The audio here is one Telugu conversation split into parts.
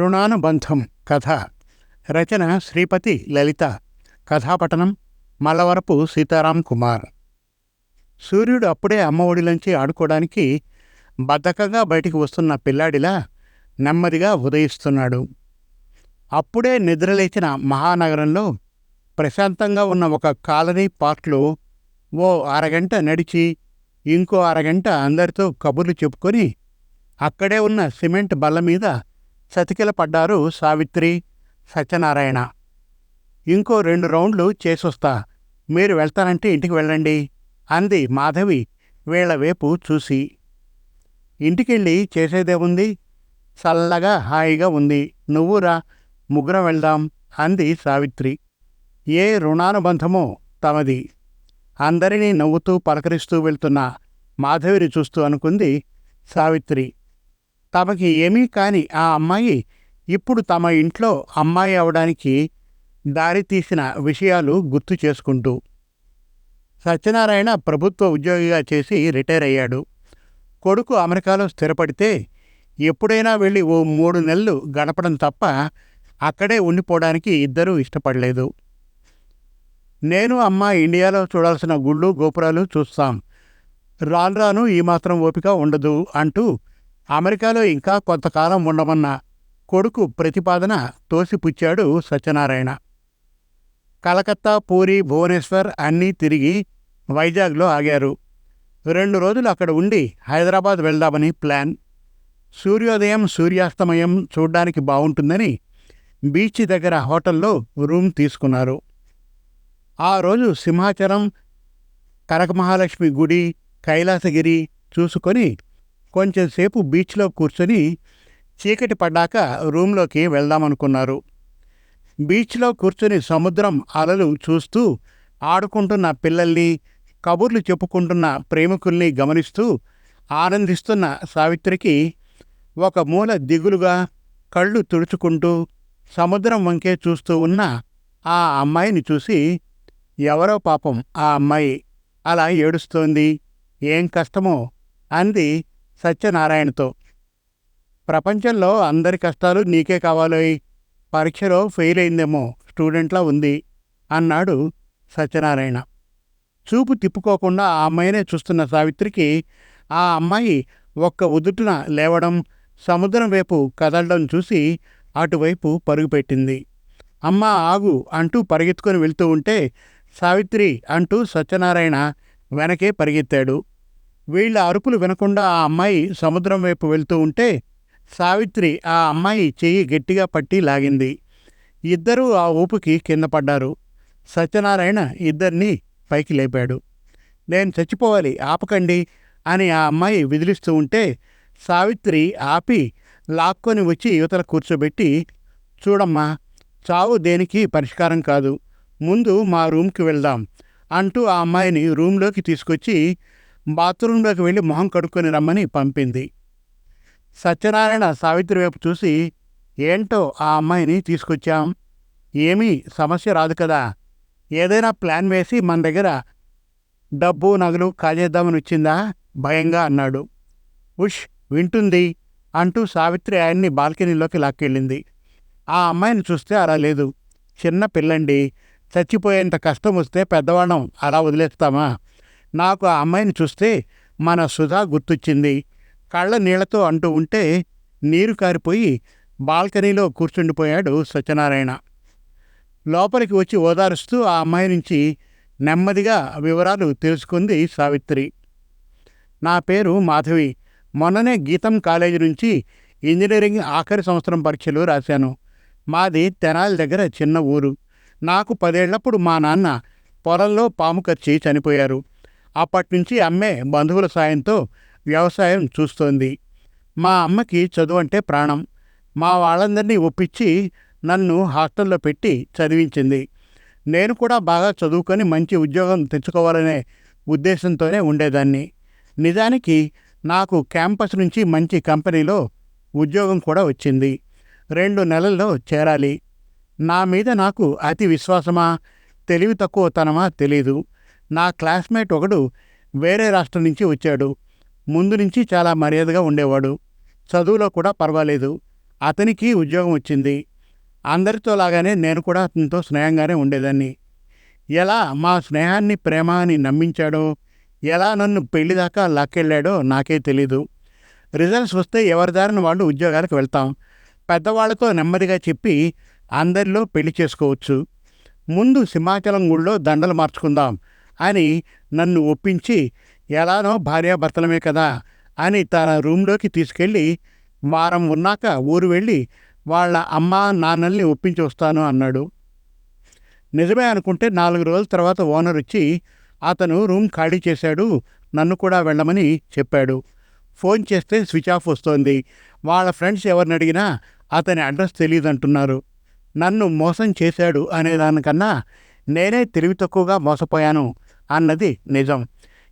రుణానుబంధం కథ. రచన శ్రీపతి లలిత. కథాపఠనం మలవరపు సీతారాం కుమార్. సూర్యుడు అప్పుడే అమ్మ ఒడిలోంచి ఆడుకోవడానికి బద్ధకంగా బయటికి వస్తున్న పిల్లాడిలా నెమ్మదిగా ఉదయిస్తున్నాడు. అప్పుడే నిద్రలేచిన మహానగరంలో ప్రశాంతంగా ఉన్న ఒక కాలనీ పార్క్లో ఓ అరగంట నడిచి ఇంకో అరగంట అందరితో కబుర్లు చెప్పుకొని అక్కడే ఉన్న సిమెంట్ బల్ల మీద చతికిల పడ్డారు సావిత్రి సత్యనారాయణ. ఇంకో రెండు రౌండ్లు చేసొస్తా. మీరు వెళ్తానంటే ఇంటికి వెళ్ళండి అంది మాధవి వీళ్ళ వైపు చూసి. ఇంటికెళ్ళి చేసేదేముంది చల్లగా హాయిగా ఉంది. నువ్వురా ముగ్గురం వెళ్దాం అంది సావిత్రి. ఏ రుణానుబంధమో తమది. అందరినీ నవ్వుతూ పలకరిస్తూ వెళ్తున్న మాధవిని చూస్తూ అనుకుంది సావిత్రి. తమకి ఏమీ కాని ఆ అమ్మాయి ఇప్పుడు తమ ఇంట్లో అమ్మాయి అవడానికి దారి తీసిన విషయాలు గుర్తు చేసుకుంటూ సత్యనారాయణ ప్రభుత్వ ఉద్యోగిగా చేసి రిటైర్ అయ్యాడు. కొడుకు అమెరికాలో స్థిరపడితే ఎప్పుడైనా వెళ్ళి ఓ మూడు నెలలు గడపడం తప్ప అక్కడే ఉండిపోవడానికి ఇద్దరూ ఇష్టపడలేదు. నేను అమ్మ ఇండియాలో చూడాల్సిన గుళ్ళు గోపురాలు చూస్తాం. రాను రాను ఈ మాత్రం ఓపిక ఉండదు అంటూ అమెరికాలో ఇంకా కొంతకాలం ఉండమన్న కొడుకు ప్రతిపాదన తోసిపుచ్చాడు సత్యనారాయణ. కలకత్తా పూరి భువనేశ్వర్ అన్నీ తిరిగి వైజాగ్లో ఆగారు. రెండు రోజులు అక్కడ ఉండి హైదరాబాద్ వెళ్దామని ప్లాన్. సూర్యోదయం సూర్యాస్తమయం చూడ్డానికి బాగుంటుందని బీచ్ దగ్గర హోటల్లో రూమ్ తీసుకున్నారు. ఆ రోజు సింహాచలం కనకమహాలక్ష్మి గుడి కైలాసగిరి చూసుకొని కొంచెంసేపు బీచ్లో కూర్చొని చీకటి పడ్డాక రూమ్లోకి వెళ్దామనుకున్నారు. బీచ్లో కూర్చొని సముద్రం అలలు చూస్తూ ఆడుకుంటున్న పిల్లల్ని కబుర్లు చెప్పుకుంటున్న ప్రేమికుల్ని గమనిస్తూ ఆనందిస్తున్న సావిత్రికి ఒక మూల దిగులుగా కళ్ళు తుడుచుకుంటూ సముద్రం వంకే చూస్తూ ఉన్న ఆ అమ్మాయిని చూసి ఎవరో పాపం ఆ అమ్మాయి? అలా ఏడుస్తోంది. ఏం కష్టమో? అంది సత్యనారాయణతో. ప్రపంచంలో అందరి కష్టాలు నీకే కావాలోయ్ పరీక్షలో ఫెయిల్ అయిందేమో స్టూడెంట్లా ఉంది అన్నాడు సత్యనారాయణ. చూపు తిప్పుకోకుండా ఆ అమ్మాయినే చూస్తున్న సావిత్రికి ఆ అమ్మాయి ఒక్క ఉదుటున లేవడం సముద్రం వైపు కదలడం చూసి అటువైపు పరుగుపెట్టింది. అమ్మ ఆగు అంటూ పరిగెత్తుకొని వెళ్తూ ఉంటే సావిత్రి అంటూ సత్యనారాయణ వెనకే పరిగెత్తాడు. వీళ్ళ అరుపులు వినకుండా ఆ అమ్మాయి సముద్రం వైపు వెళ్తూ ఉంటే సావిత్రి ఆ అమ్మాయి చెయ్యి గట్టిగా పట్టి లాగింది. ఇద్దరూ ఆ ఊపుకి కింద పడ్డారు. సత్యనారాయణ ఇద్దరినీ పైకి లేపాడు. నేను చచ్చిపోవాలి ఆపకండి అని ఆ అమ్మాయి విదిలిస్తూ ఉంటే సావిత్రి ఆపి లాక్కొని వచ్చి యువతల కూర్చోబెట్టి చూడమ్మా చావు దేనికి పరిష్కారం కాదు. ముందు మా రూమ్కి వెళ్దాం అంటూ ఆ అమ్మాయిని రూమ్లోకి తీసుకొచ్చి బాత్రూంలోకి వెళ్ళి మొహం కడుక్కొని రమ్మని పంపింది. సత్యనారాయణ సావిత్రి వైపు చూసి ఏంటో ఆ అమ్మాయిని తీసుకొచ్చాం. ఏమీ సమస్య రాదు కదా. ఏదైనా ప్లాన్ వేసి మన దగ్గర డబ్బు నగలు కాజేద్దామని వచ్చిందా? భయంగా అన్నాడు. ఉష్ వింటుంది అంటూ సావిత్రి ఆయన్ని బాల్కనీలోకి లాక్కెళ్ళింది. ఆ అమ్మాయిని చూస్తే అలా లేదు. చిన్న పిల్లండి. చచ్చిపోయేంత కష్టం వస్తే పెద్దవాళ్ళం అలా వదిలేస్తామా? నాకు ఆ అమ్మాయిని చూస్తే మన సుధా గుర్తొచ్చింది. కళ్ళ నీళ్ళతో అంటూ ఉంటే నీరు కారిపోయి బాల్కనీలో కూర్చుండిపోయాడు సత్యనారాయణ. లోపలికి వచ్చి ఓదారుస్తూ ఆ అమ్మాయి నుంచి నెమ్మదిగా వివరాలు తెలుసుకుంది సావిత్రి. నా పేరు మాధవి. మొన్ననే గీతం కాలేజీ నుంచి ఇంజనీరింగ్ ఆఖరి సంవత్సరం పరీక్షలు రాశాను. మాది తెనాలి దగ్గర చిన్న ఊరు. నాకు పదేళ్ళప్పుడు మా నాన్న పొలంలో పాము కచ్చి చనిపోయారు. అప్పటినుంచి అమ్మే బంధువుల సాయంతో వ్యవసాయం చూస్తోంది. మా అమ్మకి చదువు అంటే ప్రాణం. మా వాళ్ళందరినీ ఒప్పించి నన్ను హాస్టల్లో పెట్టి చదివించింది. నేను కూడా బాగా చదువుకొని మంచి ఉద్యోగం తెచ్చుకోవాలనే ఉద్దేశంతోనే ఉండేదాన్ని. నిజానికి నాకు క్యాంపస్ నుంచి మంచి కంపెనీలో ఉద్యోగం కూడా వచ్చింది. రెండు నెలల్లో చేరాలి. నా మీద నాకు అతి విశ్వాసమా తెలివి తక్కువతనమా తెలీదు. నా క్లాస్మేట్ ఒకడు వేరే రాష్ట్రం నుంచి వచ్చాడు. ముందు నుంచి చాలా మర్యాదగా ఉండేవాడు. చదువులో కూడా పర్వాలేదు. అతనికి ఉద్యోగం వచ్చింది. అందరితో లాగానే నేను కూడా అతనితో స్నేహంగానే ఉండేదాన్ని. ఎలా మా స్నేహాన్ని ప్రేమ అని నమ్మించాడో ఎలా నన్ను పెళ్ళి దాకా లాక్కెళ్ళాడో నాకే తెలీదు. రిజల్ట్స్ వస్తే ఎవరి దారిన వాళ్ళు ఉద్యోగాలకు వెళ్తాం. పెద్దవాళ్ళతో నెమ్మదిగా చెప్పి అందరిలో పెళ్ళి చేసుకోవచ్చు. ముందు సింహాచలం గుళ్ళో దండలు మార్చుకుందాం. అని నన్ను ఒప్పించి ఎలానో భార్యాభర్తలమే కదా అని తన రూమ్లోకి తీసుకెళ్ళి వారం ఉన్నాక ఊరు వెళ్ళి వాళ్ళ అమ్మ నాన్నల్ని ఒప్పించి వస్తాను అన్నాడు. నిజమే అనుకుంటే నాలుగు రోజుల తర్వాత ఓనర్ వచ్చి అతను రూమ్ ఖాళీ చేశాడు నన్ను కూడా వెళ్ళమని చెప్పాడు. ఫోన్ చేస్తే స్విచ్ ఆఫ్ వస్తోంది. వాళ్ళ ఫ్రెండ్స్ ఎవరిని అడిగినా అతని అడ్రస్ తెలియదంటున్నారు నన్ను మోసం చేశాడు అనేదానికన్నా నేనే తెలివి తక్కువగా మోసపోయాను. అన్నది నిజం.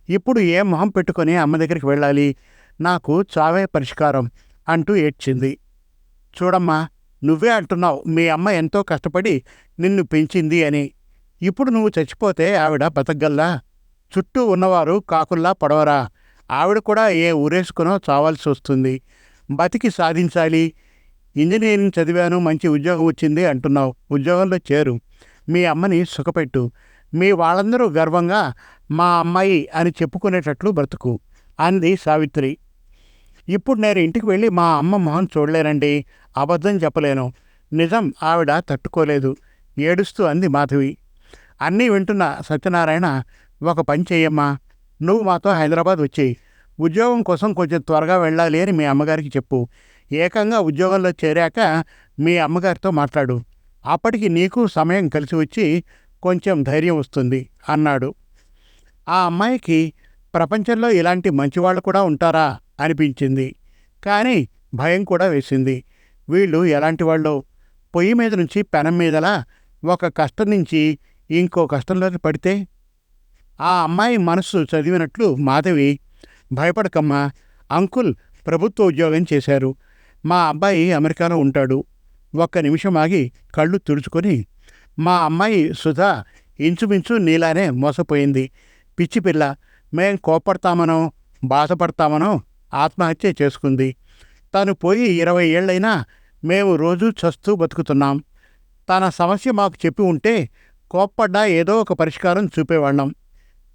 ఇప్పుడు ఏ మొహం పెట్టుకొని అమ్మ దగ్గరికి వెళ్ళాలి? నాకు చావే పరిష్కారం అంటూ ఏడ్చింది. చూడమ్మా నువ్వే అంటున్నావు మీ అమ్మ ఎంతో కష్టపడి నిన్ను పెంచింది అని. ఇప్పుడు నువ్వు చచ్చిపోతే ఆవిడ బతకగల్లా చుట్టూ ఉన్నవారు కాకుల్లా పడవరా? ఆవిడ కూడా ఏ ఊరేసుకునో చావాల్సి వస్తుంది. బతికి సాధించాలి. ఇంజనీరింగ్ చదివాను మంచి ఉద్యోగం వచ్చింది అంటున్నావు. ఉద్యోగంలో చేరు. మీ అమ్మని సుఖపెట్టు. మీ వాళ్ళందరూ గర్వంగా మా అమ్మాయి అని చెప్పుకునేటట్లు బ్రతుకు అంది సావిత్రి. ఇప్పుడు నేను ఇంటికి వెళ్ళి మా అమ్మ మొహం చూడలేనండి. అబద్ధం చెప్పలేను. నిజం ఆవిడ తట్టుకోలేదు. ఏడుస్తూ అంది మాధవి. అన్నీ వింటున్న సత్యనారాయణ ఒక పని చెయ్యమ్మా. నువ్వు మాతో హైదరాబాద్ వచ్చేయి. ఉద్యోగం కోసం కొంచెం త్వరగా వెళ్ళాలి అని మీ అమ్మగారికి చెప్పు. ఏకంగా ఉద్యోగంలో చేరాక మీ అమ్మగారితో మాట్లాడు. అప్పటికి నీకు సమయం కలిసి వచ్చి కొంచెం ధైర్యం వస్తుంది అన్నాడు. ఆ అమ్మాయికి ప్రపంచంలో ఇలాంటి మంచివాళ్ళు కూడా ఉంటారా? అనిపించింది. కానీ భయం కూడా వేసింది. వీళ్ళు ఎలాంటి వాళ్ళు? పొయ్యి మీద నుంచి పెనం మీదలా ఒక కష్టం నుంచి ఇంకో కష్టంలోకి పడితే? ఆ అమ్మాయి మనస్సు చదివినట్లు మాధవి భయపడకమ్మా అంకుల్ ప్రభుత్వ ఉద్యోగం చేశారు. మా అబ్బాయి అమెరికాలో ఉంటాడు. ఒక్క నిమిషం ఆగి కళ్ళు తుడుచుకొని మా అమ్మాయి సుధా ఇంచుమించు నీలానే మోసపోయింది. పిచ్చి పిల్ల మేం కోపడతామనో బాధపడతామనో ఆత్మహత్య చేసుకుంది. తను పోయి ఇరవై ఏళ్ళైనా మేము రోజూ చస్తూ బతుకుతున్నాం. తన సమస్య మాకు చెప్పి ఉంటే కోప్పడ్డా ఏదో ఒక పరిష్కారం చూపేవాళ్ళం.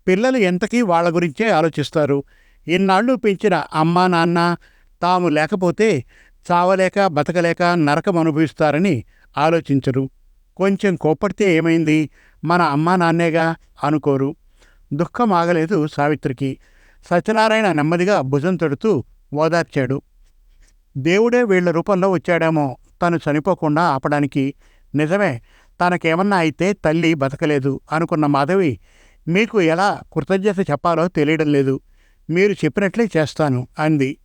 పిల్లలు ఎంతకీ వాళ్ళ గురించే ఆలోచిస్తారు. ఇన్నాళ్ళు పెంచిన అమ్మా నాన్న తాము లేకపోతే చావలేక బతకలేక నరకం అనుభవిస్తారని ఆలోచించరు. కొంచెం కోపడితే ఏమైంది? మన అమ్మా నాన్నేగా అనుకోరు. దుఃఖం ఆగలేదు సావిత్రికి. సత్యనారాయణ నెమ్మదిగా భుజం తడుతూ ఓదార్చాడు. దేవుడే వీళ్ళ రూపంలో వచ్చాడేమో తను చనిపోకుండా ఆపడానికి. నిజమే తనకేమన్నా అయితే తల్లి బతకలేదు అనుకున్న మాధవి మీకు ఎలా కృతజ్ఞత చెప్పాలో తెలియడం లేదు. మీరు చెప్పినట్లే చేస్తాను అంది.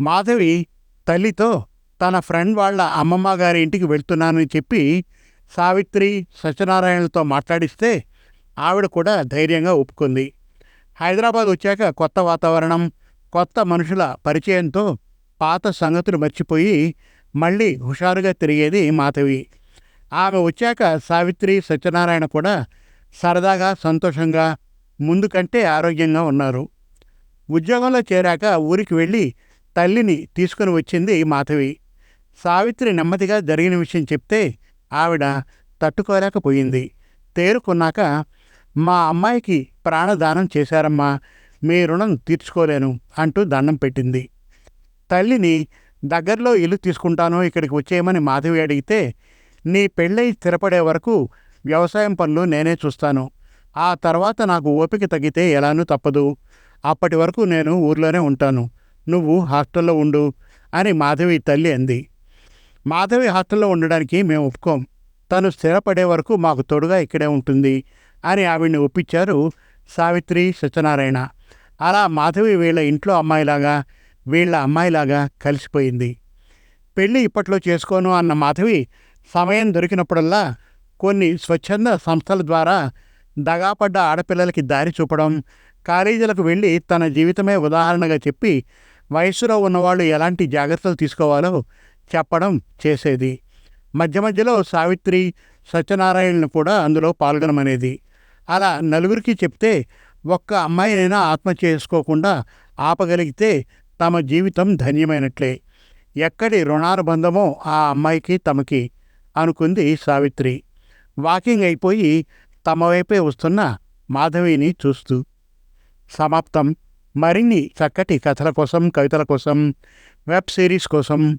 మాధవి తల్లితో తన ఫ్రెండ్ వాళ్ళ అమ్మమ్మ గారి ఇంటికి వెళ్తున్నానని చెప్పి సావిత్రి సత్యనారాయణలతో మాట్లాడిస్తే ఆవిడ కూడా ధైర్యంగా ఒప్పుకుంది. హైదరాబాద్ వచ్చాక కొత్త వాతావరణం కొత్త మనుషుల పరిచయంతో పాత సంగతులు మర్చిపోయి మళ్ళీ హుషారుగా తిరిగేది మాధవి. ఆమె వచ్చాక సావిత్రి సత్యనారాయణ కూడా సరదాగా సంతోషంగా ముందు కంటే ఆరోగ్యంగా ఉన్నారు. ఉద్యోగంలో చేరాక ఊరికి వెళ్ళి తల్లిని తీసుకుని వచ్చింది మాధవి. సావిత్రి నెమ్మదిగా జరిగిన విషయం చెప్తే ఆవిడ తట్టుకోలేకపోయింది. తేరుకున్నాక మా అమ్మాయికి ప్రాణదానం చేశారమ్మా మీ రుణం తీర్చుకోలేను అంటూ దండం పెట్టింది. తల్లిని దగ్గరలో ఇల్లు తీసుకుంటాను ఇక్కడికి వచ్చేయమని మాధవి అడిగితే నీ పెళ్ళై స్థిరపడే వరకు వ్యవసాయం పనులు నేనే చూస్తాను. ఆ తర్వాత నాకు ఓపిక తగ్గితే ఎలానూ తప్పదు. అప్పటి వరకు నేను ఊర్లోనే ఉంటాను. నువ్వు హాస్టల్లో ఉండు అని మాధవి తల్లి అంది. మాధవి హాస్టల్లో ఉండడానికి మేము ఒప్పుకోం. తను స్థిరపడే వరకు మాకు తోడుగా ఇక్కడే ఉంటుంది అని ఆవిడ్ని ఒప్పించారు సావిత్రి సత్యనారాయణ. అలా మాధవి వీళ్ళ ఇంట్లో అమ్మాయిలాగా వీళ్ళ అమ్మాయిలాగా కలిసిపోయింది. పెళ్ళి ఇప్పట్లో చేసుకోను అన్న మాధవి సమయం దొరికినప్పుడల్లా కొన్ని స్వచ్ఛంద సంస్థల ద్వారా దగాపడ్డ ఆడపిల్లలకి దారి చూపడం కాలేజీలకు వెళ్ళి తన జీవితమే ఉదాహరణగా చెప్పి వయసులో ఉన్నవాళ్ళు ఎలాంటి జాగ్రత్తలు తీసుకోవాలో చెప్పడం చేసేది. మధ్య మధ్యలో సావిత్రి సత్యనారాయణను కూడా అందులో పాల్గొనమనేది. అలా నలుగురికి చెప్తే ఒక్క అమ్మాయినైనా ఆత్మహత్య చేసుకోకుండా ఆపగలిగితే తమ జీవితం ధన్యమైనట్లే. ఎక్కడి రుణానుబంధమో ఆ అమ్మాయికి తమకి అనుకుంది సావిత్రి. వాకింగ్ అయిపోయి తమ వైపే వస్తున్న మాధవిని చూస్తూ. సమాప్తం. మరిన్ని చక్కటి కథల కోసం కవితల కోసం వెబ్ సిరీస్ కోసం